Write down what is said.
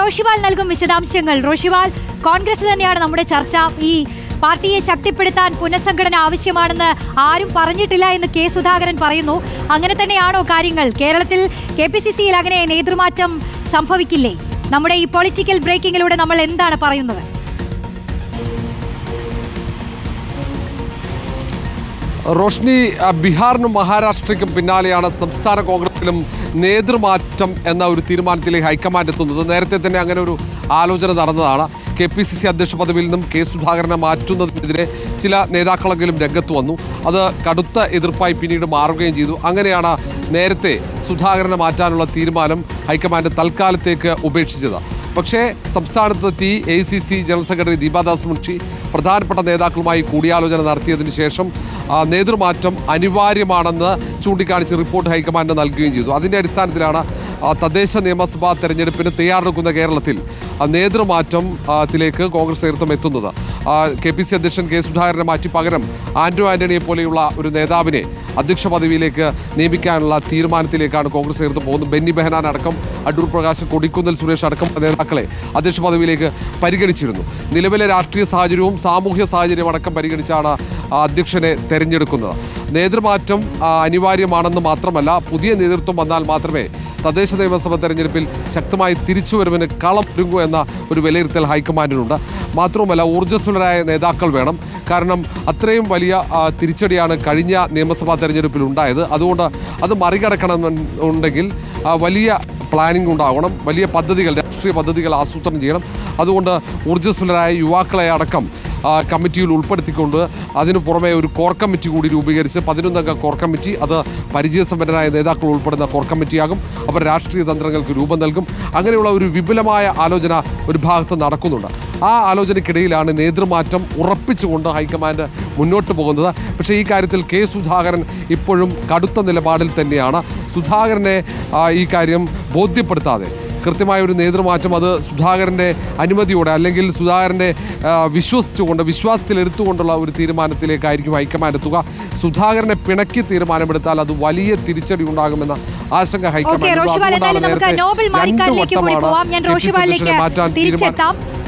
റോഷിവാൽ നൽകും വിശദാംശങ്ങൾ. റോഷിവാൽ കോൺഗ്രസ് തന്നെയാണ് നമ്മുടെ ചർച്ച. ഈ പാർട്ടിയെ ശക്തിപ്പെടുത്താൻ പുനഃസംഘടന ആവശ്യമാണെന്ന് ആരും പറഞ്ഞിട്ടില്ല എന്ന് കെ സുധാകരൻ പറയുന്നു. അങ്ങനെ തന്നെയാണോ കാര്യങ്ങൾ? കേരളത്തിൽ കെ പി സി സിയിൽ അങ്ങനെ നേതൃമാറ്റം സംഭവിക്കില്ലേ? നമ്മുടെ ഈ പൊളിറ്റിക്കൽ ബ്രേക്കിങ്ങിലൂടെ നമ്മൾ എന്താണ് പറയുന്നത്? റോഷ്നി ബീഹാറിനും മഹാരാഷ്ട്രയ്ക്കും പിന്നാലെയാണ് സംസ്ഥാന കോൺഗ്രസിലും നേതൃമാറ്റം എന്ന ഒരു തീരുമാനത്തിലേക്ക് ഹൈക്കമാൻഡ് എത്തുന്നത്. നേരത്തെ തന്നെ അങ്ങനെ ഒരു ആലോചന നടന്നതാണ്. കെ പി സി സി അധ്യക്ഷ പദവിയിൽ നിന്നും കെ സുധാകരനെ മാറ്റുന്നതിനെതിരെ ചില നേതാക്കളെങ്കിലും രംഗത്ത് വന്നു. അത് കടുത്ത എതിർപ്പായി പിന്നീട് മാറുകയും ചെയ്തു. അങ്ങനെയാണ് നേരത്തെ സുധാകരനെ മാറ്റാനുള്ള തീരുമാനം ഹൈക്കമാൻഡ് തൽക്കാലത്തേക്ക് ഉപേക്ഷിച്ചത്. പക്ഷേ സംസ്ഥാനത്തെത്തി A C C general secretary Deepa Das Munshi പ്രധാനപ്പെട്ട നേതാക്കളുമായി കൂടിയാലോചന നടത്തിയതിന് ശേഷം നേതൃമാറ്റം അനിവാര്യമാണെന്ന് ചൂണ്ടിക്കാണിച്ച് റിപ്പോർട്ട് ഹൈക്കമാൻഡ് നൽകുകയും ചെയ്തു. അതിന്റെ അടിസ്ഥാനത്തിലാണ് തദ്ദേശ നിയമസഭാ തെരഞ്ഞെടുപ്പിന് തയ്യാറെടുക്കുന്ന കേരളത്തിൽ ആ, നേതൃമാറ്റം ആ, ത്തിലേക്ക് കോൺഗ്രസ് നേതൃത്വം എത്തുന്നത്. കെ പി സി അധ്യക്ഷൻ കെ സുധാകരനെ മാറ്റി പകരം ആന്റോ ആന്റണിയെ പോലെയുള്ള ഒരു നേതാവിനെ അധ്യക്ഷ പദവിയിലേക്ക് നിയമിക്കാനുള്ള തീരുമാനത്തിലേക്കാണ് കോൺഗ്രസ് നേതൃത്വം പോകുന്നത്. ബെന്നി ബെഹനാൻ അടക്കം അടൂർ പ്രകാശ് കൊടിക്കുന്നിൽ സുരേഷ് അടക്കം നേതാക്കളെ അധ്യക്ഷ പദവിയിലേക്ക് പരിഗണിച്ചിരുന്നു. നിലവിലെ രാഷ്ട്രീയ സാഹചര്യവും സാമൂഹ്യ സാഹചര്യവും അടക്കം പരിഗണിച്ചാണ് അധ്യക്ഷനെ തെരഞ്ഞെടുക്കുന്നത്. നേതൃമാറ്റം അനിവാര്യമാണെന്ന് മാത്രമല്ല പുതിയ നേതൃത്വം വന്നാൽ മാത്രമേ തദ്ദേശ നിയമസഭ തെരഞ്ഞെടുപ്പിൽ ശക്തമായി തിരിച്ചു തിരിച്ചുവരവിന് കളം ഒരുങ്ങൂ എന്ന ഒരു വിലയിരുത്തൽ ഹൈക്കമാൻഡിനുണ്ട്. മാത്രവുമല്ല ഊർജസ്വലരായ നേതാക്കൾ വേണം. കാരണം അത്രയും വലിയ തിരിച്ചടിയാണ് കഴിഞ്ഞ നിയമസഭാ തെരഞ്ഞെടുപ്പിൽ ഉണ്ടായത്. അതുകൊണ്ട് അത് മറികടക്കണമെന്നുണ്ടെങ്കിൽ വലിയ പ്ലാനിംഗ് ഉണ്ടാവണം വലിയ പദ്ധതികൾ രാഷ്ട്രീയ പദ്ധതികൾ ആസൂത്രണം ചെയ്യണം. അതുകൊണ്ട് ഊർജസ്വലരായ യുവാക്കളെ അടക്കം കമ്മിറ്റിയിൽ ഉൾപ്പെടുത്തിക്കൊണ്ട് അതിനു പുറമെ ഒരു കോർ കമ്മിറ്റി കൂടി രൂപീകരിച്ച് പതിനൊന്നംഗ കോർ കമ്മിറ്റി അത് പരിചയസമ്പന്നരായ നേതാക്കൾ ഉൾപ്പെടുന്ന കോർ കമ്മിറ്റിയാകും. അവർ രാഷ്ട്രീയ തന്ത്രങ്ങൾക്ക് രൂപം നൽകും. അങ്ങനെയുള്ള ഒരു വിപുലമായ ആലോചന ഒരു ഭാഗത്ത് നടക്കുന്നുണ്ട്. ആ ആലോചനയ്ക്കിടയിലാണ് നേതൃമാറ്റം ഉറപ്പിച്ചുകൊണ്ട് ഹൈക്കമാൻഡ് മുന്നോട്ട് പോകുന്നത്. പക്ഷേ ഈ കാര്യത്തിൽ കെ സുധാകരൻ ഇപ്പോഴും കടുത്ത നിലപാടിൽ തന്നെയാണ്. സുധാകരനെ ഈ കാര്യം ബോധ്യപ്പെടുത്താതെ. കൃത്യമായ ഒരു നേതൃമാറ്റം അത് സുധാകരന്റെ അനുമതിയോടെ അല്ലെങ്കിൽ സുധാകരന്റെ വിശ്വസിച്ചുകൊണ്ട് വിശ്വാസത്തിലെടുത്തുകൊണ്ടുള്ള ഒരു തീരുമാനത്തിലേക്കായിരിക്കും ഹൈക്കമാൻഡ് എത്തുക. സുധാകരനെ പിണക്കി തീരുമാനമെടുത്താൽ അത് വലിയ തിരിച്ചടി ഉണ്ടാകുമെന്ന ആശങ്ക ഹൈക്കമാൻഡ് മാറ്റാൻ എന്തായാലും